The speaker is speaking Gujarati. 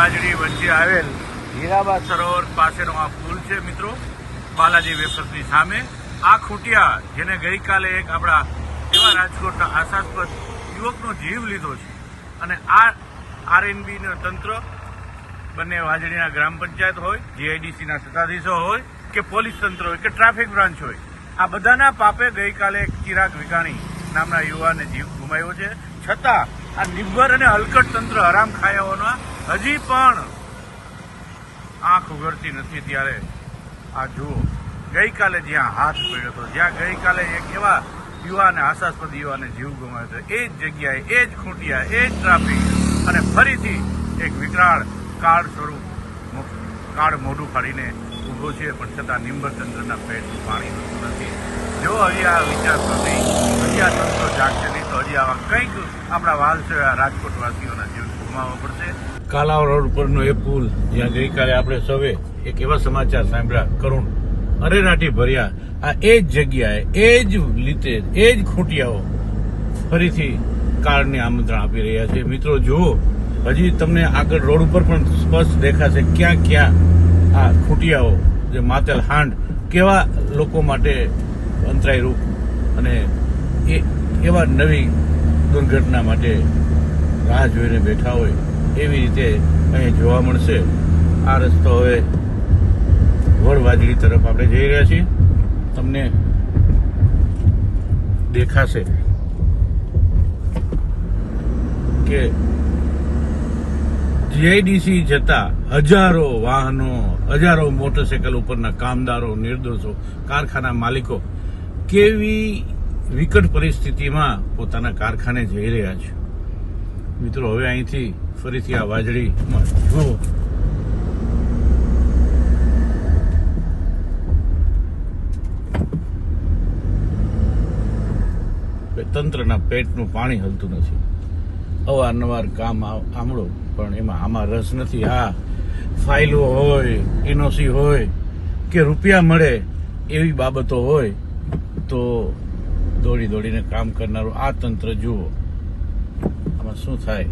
વાજડી વચ્ચે આવેલ હીરાબા સરોવર પાસેનો આ પુલ છે મિત્રો. બાલાજી વેફર્સની સામે. આ ખૂટિયા જેને ગઈકાલે એક આપણા એવા રાજકોટના આશાસ્પદ યુવકનો જીવ લીધો છે. અને આ આરએનબી નું તંત્ર બંને વાજડીના ગ્રામ પંચાયત હોય, જીઆઈડીસીના સત્તાધીશો હોય, કે પોલીસ તંત્ર હોય, કે ટ્રાફિક બ્રાન્ચ હોય. આ બધાના પાપે ગઈકાલે ચિરાગ વિકાણી નામના યુવાને જીવ ગુમાવ્યો છે. છતાં આ નિર્ભર અને હલકટ તંત્ર હરામ ખાયાઓના હજી પણ આંખ ઉઘડતી નથી ત્યારે. આ જુઓ, ગઈકાલે જ્યાં હાથ પડ્યો હતો, જ્યાં ગઈકાલે એક એવા યુવાને આશાસ્પદ યુવાને જીવ ગુમાવ્યો હતો. એ જ જગ્યાએ, એ જ ખૂંટિયા એ જ ટ્રાફિક અને ફરીથી એક વિકરાળ કાળ સ્વરૂપ કાળ મોઢું ફાડીને ઊભો છે, પણ છતાં નિંબર તંત્રના પેટનું પાણી થતું નથી. જો હજી આ વિચાર નહીં હજી આ સંતો જાગશે નહીં તો હજી આવા કંઈક આપણા વાલ છે આ રાજકોટવાસીઓના જીવ ગુમાવવા કાલાવ રોડ પરનો એ પુલ, જ્યાં ગઈકાલે આપણે સૌએ એક એવા સમાચાર સાંભળ્યા, કરુણ. અરેરાટી ભર્યા, આ એ જ જગ્યાએ, એ જ લીતે, એ જ ખૂંટિયાઓ ફરીથી કાળને આમંત્રણ આપી રહ્યા છે. મિત્રો, જુઓ, હજી તમને આગળ રોડ ઉપર પણ સ્પષ્ટ દેખાશે ક્યાં ક્યાં આ ખૂંટિયાઓ, જે માતેલ હાંડ, કેવા લોકો માટે અંતરાય રૂપ અને એ, એવા નવી દુર્ઘટના માટે રાહ જોઈને બેઠા હોય એવી રીતે અહીં જોવા મળશે. આ રસ્તો હવે વડવાજડી તરફ આપણે જઈ રહ્યા છીએ. તમને દેખાશે કે જીઆઈડીસી જતા હજારો વાહનો, હજારો મોટરસાયકલ ઉપરના કામદારો, નિર્દોષો, કારખાના માલિકો કેવી વિકટ પરિસ્થિતિમાં પોતાના કારખાને જઈ રહ્યા છે. મિત્રો, હવે અહીંથી ફરીથી આ વાજળીમાં જુઓ. તંત્રના પેટનું પાણી હલતું નથી. અવારનવાર કામ આમળો, પણ એમાં આમાં રસ નથી. આ ફાઇલો હોય, એનઓસી હોય, કે રૂપિયા મળે એવી બાબતો હોય, તો દોડી દોડીને કામ કરનારું આ તંત્ર જુઓ. 那么素材